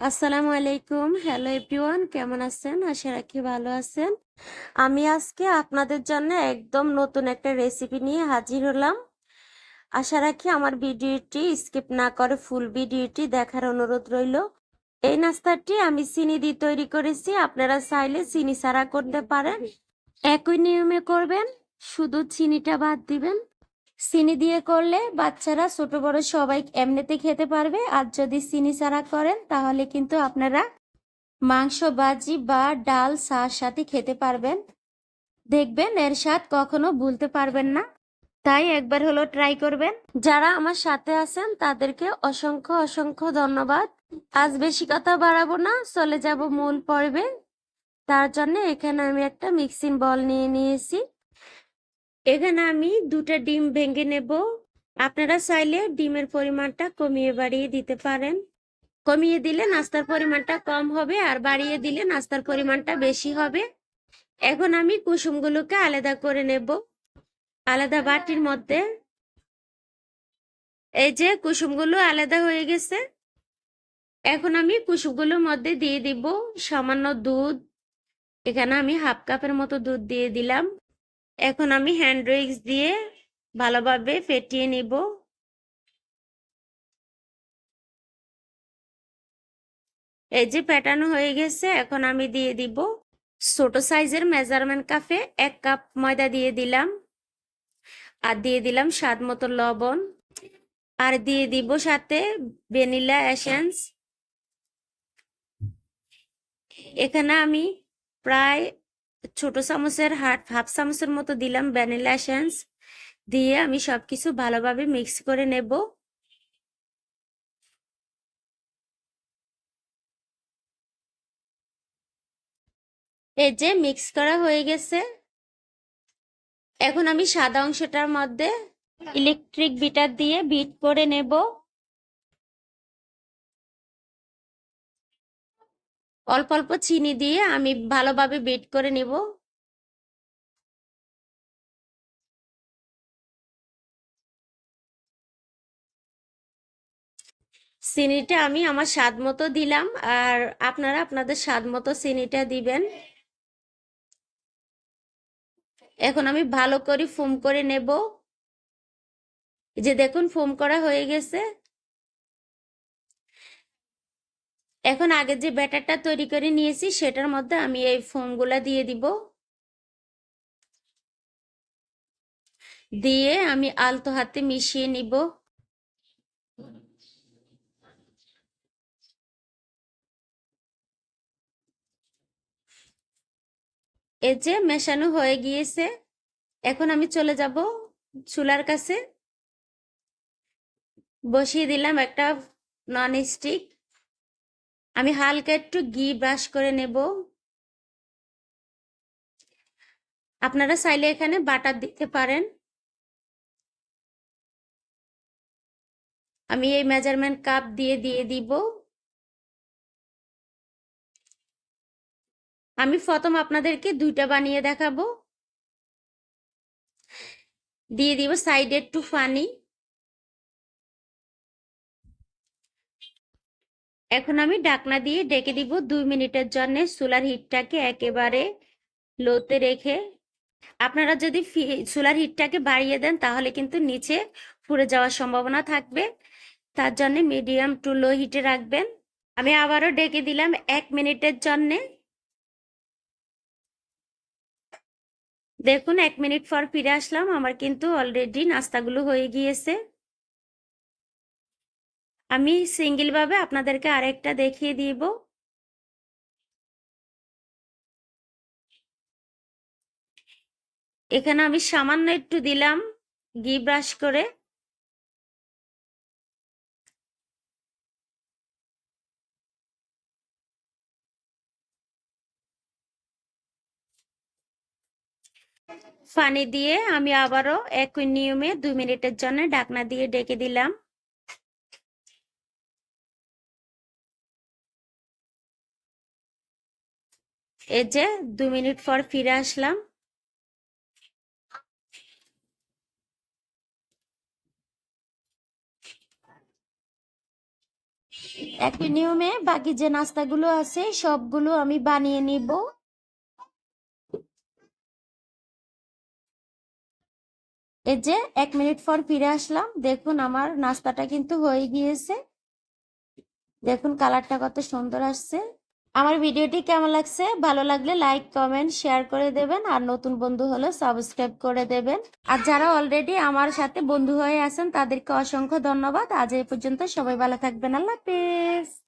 আসসালামু আলাইকুম। Hello everyone কেমন আছেন? আশা রাখি ভালো আছেন। আমি আজকে আপনাদের জন্য একদম নতুন একটা রেসিপি নিয়ে হাজির হলাম। আশা রাখি আমার ভিডিওটি স্কিপ না করে ফুল ভিডিওটি দেখার অনুরোধ রইল। এই নাস্তাটি আমি চিনি দিয়ে তৈরি করেছি। আপনারা চাইলে চিনি ছাড়া করতে পারেন। একই নিয়মে করবেন, শুধু চিনিটা বাদ দিবেন। চিনি দিয়ে করলে বাচ্চারা ছোট বড় সবাই এমনিতে খেতে পারবে। আর যদি চিনি ছাড়া করেন, তাহলে কিন্তু আপনারা মাংস বাজি বা ডাল চার সাথে খেতে পারবেন। দেখবেন এর স্বাদ কখনো ভুলতে পারবেন না। তাই একবার হলো ট্রাই করবেন। যারা আমার সাথে আছেন, তাদেরকে অসংখ্য অসংখ্য ধন্যবাদ। আজ বেশি কথা বাড়াবো না, চলে যাব মূল পর্বে। তার জন্য এখানে আমি একটা মিক্সিং বল নিয়ে নিয়েছি। এখানে আমি দুটা ডিম ভেঙে নেব। আপনারা চাইলে ডিমের পরিমাণটা কমিয়ে বাড়িয়ে দিতে পারেন। কমিয়ে দিলে নাস্তার পরিমাণটা কম হবে আর বাড়িয়ে দিলে নাস্তার পরিমাণটা বেশি হবে। এখন আমি কুসুমগুলোকে আলাদা করে নেব। আলাদা বাটির মধ্যে এই যে কুসুমগুলো আলাদা হয়ে গেছে। এখন আমি কুসুমগুলোর মধ্যে দিয়ে দিব সামান্য দুধ। এখানে আমি হাফ কাপের মতো দুধ দিয়ে দিলাম। এখন আমি হ্যান্ড উইক্স দিয়ে ভালোভাবে ফেটিয়ে নিব। এই যে প্যাটার্ন হয়ে গেছে, এখন আমি দিয়ে দিব ছোট সাইজের মেজারমেন্ট কাপে এক কাপ ময়দা দিয়ে দিলাম। আর দিয়ে দিলাম স্বাদ মতো লবণ। আর দিয়ে দিব সাথে ভ্যানিলা এসেন্স এখানে আমি প্রায় ছোট চামচের হাফ হাফ চামচের মতো দিলাম ভ্যানিলা এসেন্স দিয়ে আমি সবকিছু ভালোভাবে মিক্স করে নেব। এই যে মিক্স করা হয়ে গেছে। এখন আমি সাদা অংশটার মধ্যে ইলেকট্রিক বিটার দিয়ে বিট করে নেব। অল্প অল্প চিনি দিয়ে আমি ভালোভাবে বিট করে নেব। চিনিটা আমি আমার স্বাদ মতো দিলাম আর আপনারা আপনাদের স্বাদ মতো চিনিটা দিবেন। এখন আমি ভালো করে ফোম করে নেব। যে দেখুন, ফোম করা হয়ে গেছে। এখন আগে যে ব্যাটারটা তৈরি করে নিয়েছি, সেটার মধ্যে আমি এই ফোমগুলা দিয়ে দিব। দিয়ে আমি আলতো হাতে মিশিয়ে নিব। এই যে মেশানো হয়ে গিয়েছে, এখন আমি চলে যাব চুলার কাছে। বসিয়ে দিলাম একটা নন স্টিক আমি হালকা একটু ঘি ব্রাশ করে নেব। আপনারা চাইলে এখানে বাটার দিতে পারেন। আমি এই মেজারমেন্ট কাপ দিয়ে দিয়ে দিব। আমি প্রথম আপনাদেরকে দুইটা বানিয়ে দেখাবো। দিয়ে দিব সাইডে একটু ফানি এখন আমি ডাকনা দিয়ে ডেকে দিব দুই মিনিটের জন্য সোলার হিটটাকে একেবারে লোতে রেখে। আপনারা যদি সোলার হিটটাকে বাড়িয়ে দেন তাহলে কিন্তু নিচে পুড়ে যাওয়ার সম্ভাবনা থাকবে। তার জন্য মিডিয়াম টু লো হিটে রাখবেন। আমি আবারও ডেকে দিলাম এক মিনিটের জন্যে। দেখুন, এক মিনিট পর ফিরে আসলাম। আমার কিন্তু অলরেডি নাস্তাগুলো হয়ে গিয়েছে। আমি সিঙ্গেল ভাবে আপনাদেরকে আরেকটা দেখিয়ে দিব। এখানে আমি সামান্য একটু দিলাম ঘি ব্রাশ করে। পানি দিয়ে আমি আবারও একই নিয়মে দুই মিনিটের জন্য ডাকনা দিয়ে ডেকে দিলাম। এই যে দু মিনিট পর ফিরে আসলাম। একই নিয়মে বাকি যে নাস্তাগুলো আছে, সবগুলো আমি বানিয়ে নিব। এই যে এক মিনিট পর ফিরে আসলাম। দেখুন, আমার নাস্তাটা কিন্তু হয়ে গিয়েছে। দেখুন, কালারটা কত সুন্দর আসছে। আমার ভিডিওটি কেমন লাগছে? ভালো লাগলে লাইক কমেন্ট শেয়ার করে দেবেন। আর নতুন বন্ধু হলে সাবস্ক্রাইব করে দেবেন। আর যারা অলরেডি আমার সাথে বন্ধু হয়ে আছেন, তাদেরকে অসংখ্য ধন্যবাদ। আজ এই পর্যন্ত সবাই ভালো থাকবেন। আল্লাহ হাফেজ।